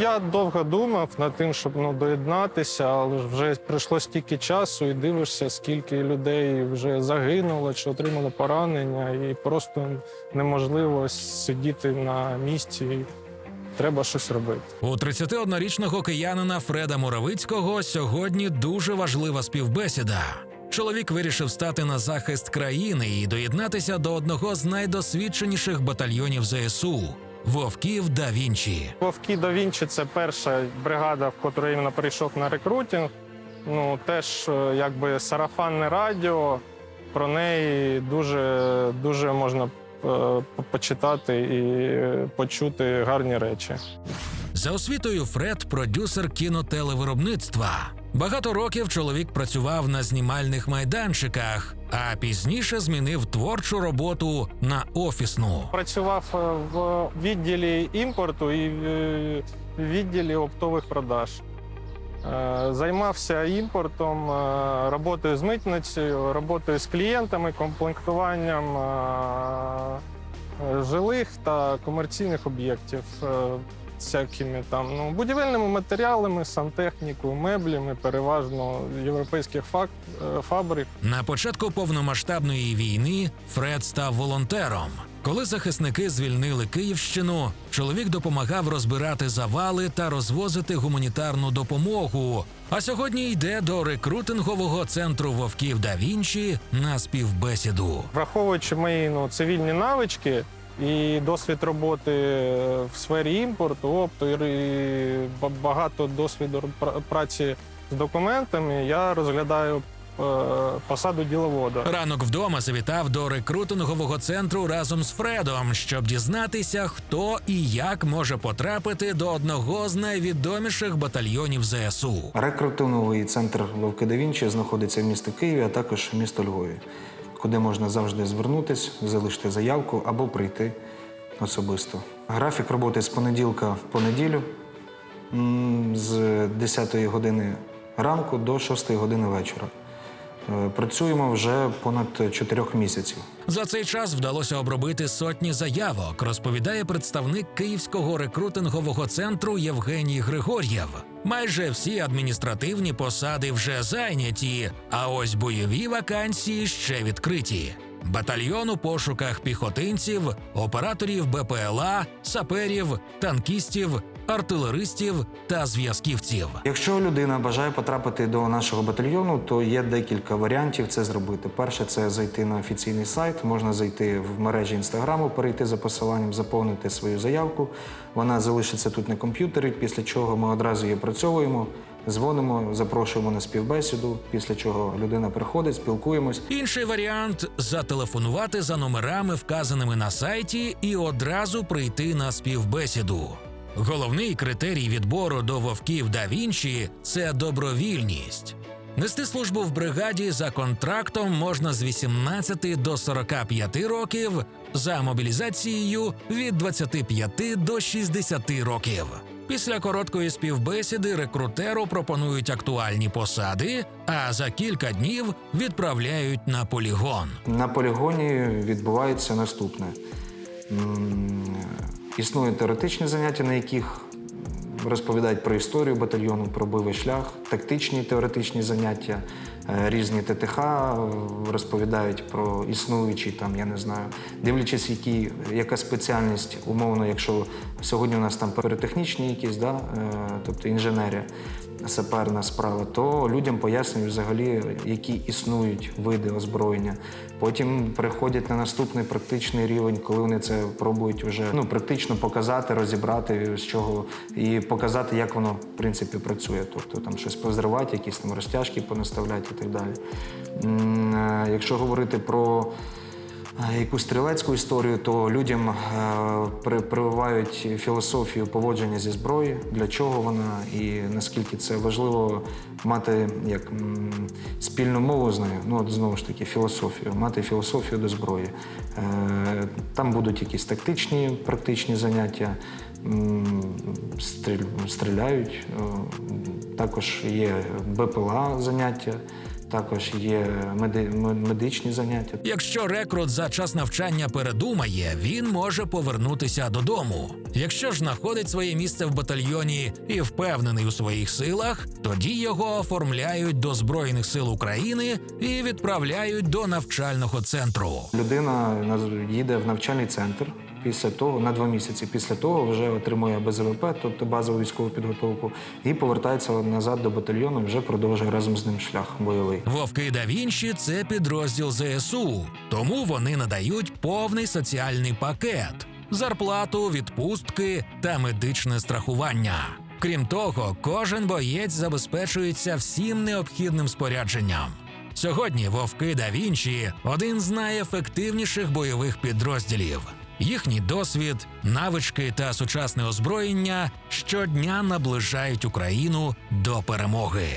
Я довго думав над тим, щоб ну, доєднатися, але вже пройшло стільки часу, і дивишся, скільки людей вже загинуло чи отримало поранення, і просто неможливо сидіти на місці. Треба щось робити. У 31-річного киянина Фреда Муравицького сьогодні дуже важлива співбесіда. Чоловік вирішив стати на захист країни і доєднатися до одного з найдосвідченіших батальйонів ЗСУ Вовків да Вінчі. Вовки да Вінчі це перша бригада, в котру я іменно прийшов на рекрутинг. Ну теж е, якби сарафанне радіо. Про неї дуже, дуже можна е, почитати і почути гарні речі. За освітою Фред продюсер кінотелевиробництва. Багато років чоловік працював на знімальних майданчиках, а пізніше змінив творчу роботу на офісну. Працював е, в відділі імпорту і в е, відділі оптових продаж. Е, Займався імпортом, роботою з митницею, роботою з клієнтами, комплектуванням жилих та комерційних об'єктів. Всякими там ну, будівельними матеріалами, сантехнікою, меблями, переважно європейських фак, е, фабрик. На початку повномасштабної війни Фред став волонтером. Коли захисники звільнили Київщину, чоловік допомагав розбирати завали та розвозити гуманітарну допомогу. А сьогодні йде до рекрутингового центру вовків да Вінчі на співбесіду. Враховуючи мої ну, цивільні навички і досвід роботи в сфері імпорту, опту і багато досвіду пр- праці з документами, я розглядаю е, посаду діловода. Ранок вдома завітав до рекрутингового центру разом з Фредом, щоб дізнатися, хто і як може потрапити до одного з найвідоміших батальйонів ЗСУ. Рекрутинговий центр Вовки да Вінчі знаходиться в місті Києві, а також в місто Львові, куди можна завжди звернутися, залишити заявку або прийти особисто. Графік роботи з понеділка в понеділю з 10 години ранку до 6 години вечора. Е, Працюємо вже понад чотирьох місяців. За цей час вдалося обробити сотні заявок, розповідає представник Київського рекрутингового центру Євгеній Григор'єв. Майже всі адміністративні посади вже зайняті, а ось бойові вакансії ще відкриті. Батальйон у пошуках піхотинців, операторів БПЛА, саперів, танкістів, артилеристів та зв'язківців. Якщо людина бажає потрапити до нашого батальйону, то є декілька варіантів це зробити. Перше це зайти на офіційний сайт, можна зайти в мережі інстаграму, перейти за посиланням, заповнити свою заявку. Вона залишиться тут на комп'ютері, після чого ми одразу її опрацьовуємо, дзвонимо, запрошуємо на співбесіду, після чого людина приходить, спілкуємось. Інший варіант зателефонувати за номерами, вказаними на сайті, і одразу прийти на співбесіду. Головний критерій відбору до вовків да Вінчі це добровільність. Нести службу в бригаді за контрактом можна з 18 до 45 років, за мобілізацією від 25 до 60 років. Після короткої співбесіди рекрутеру пропонують актуальні посади, а за кілька днів відправляють на полігон. На полігоні відбувається наступне. існує теоретичні заняття, на яких розповідають про історію батальйону, про бойовий шлях, тактичні теоретичні заняття, е, різні ТТХ розповідають про існуючі, там, я не знаю, дивлячись, які, яка спеціальність, умовно, якщо сьогодні у нас там перетехнічні якісь, да, е, тобто інженерія, саперна справа, то людям пояснюють взагалі, які існують види озброєння. Потім переходять на наступний практичний рівень, коли вони це пробують вже ну, практично показати, розібрати з чого і показати, як воно в принципі працює. Тобто там щось позривати, якісь там розтяжки понаставляти і так далі. Е, Якщо говорити про якусь стрілецьку історію, то людям е, прививають філософію поводження зі зброєю, для чого вона і наскільки це важливо мати як спільну мову з нею. Ну от знову ж таки, філософію, мати філософію до зброї. Е, Там будуть якісь тактичні, практичні заняття, стріляють. е, Також є БПЛА заняття. Також є меди- медичні заняття. Якщо рекрут за час навчання передумає, він може повернутися додому. Якщо ж знаходить своє місце в батальйоні і впевнений у своїх силах, тоді його оформляють до Збройних сил України і відправляють до навчального центру. Людина наз- їде в навчальний центр після того на два місяці. Після того вже отримує БЗВП, тобто базову військову підготовку, і повертається назад до батальйону. Вже продовжує разом з ним шлях бойовий. Вовки да Вінчі це підрозділ ЗСУ, тому вони надають повний соціальний пакет: зарплату, відпустки та медичне страхування. Крім того, кожен боєць забезпечується всім необхідним спорядженням. Сьогодні вовки да Вінчі один з найефективніших бойових підрозділів. Їхній досвід, навички та сучасне озброєння щодня наближають Україну до перемоги.